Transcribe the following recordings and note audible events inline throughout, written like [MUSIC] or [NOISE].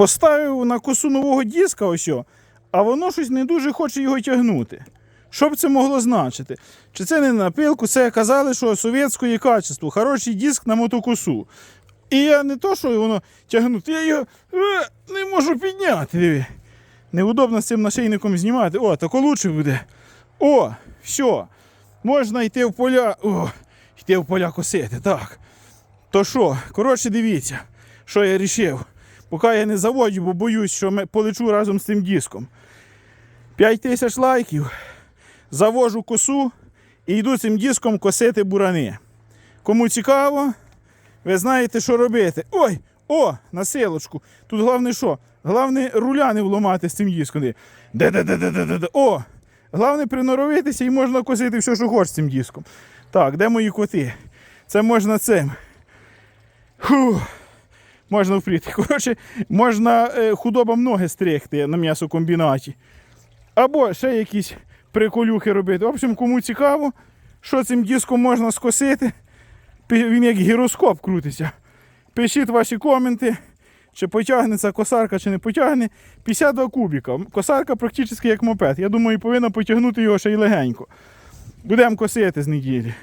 Поставив на косу нового диска ось, а воно щось не дуже хоче його тягнути. Що б це могло значити? Чи це не напилку, це казали, що совєтське качество, хороший диск на мотокосу. І я не то, що воно тягнути, я його е, не можу підняти. Неудобно з цим нашийником знімати. О, так лучше буде. О, все. Можна йти в поля. О, йти в поля косити. Так. То що, коротше, дивіться, що я рішив. Поки я не заводжу, бо боюсь, що полечу разом з цим диском. 5 тисяч лайків. Завожу косу і йду цим диском косити бурани. Кому цікаво, ви знаєте, що робити. Ой! О, на силочку. Тут головне що? Головне руля не вломати з цим диском. Де-де-де-де-де-де. О! Головне приноровитися і можна косити все, що хочеш з цим диском. Так, де мої коти? Це можна цим. Фух. Можна впріти. [LAUGHS] Коротше, можна е, худобам ноги стригти на м'ясокомбінаті. Або ще якісь приколюхи робити. В общем, кому цікаво, що цим диском можна скосити. Він як гіроскоп крутиться. Пишіть ваші коменти, чи потягне ця косарка, чи не потягне. 52 кубіка. Косарка практично як мопед. Я думаю, повинна потягнути його ще й легенько. Будемо косити з неділі.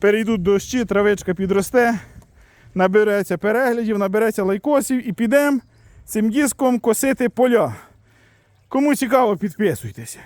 Перейдуть дощі, травичка підросте, набереться переглядів, набереться лайкосів і підемо цим диском косити поля. Кому цікаво, підписуйтесь.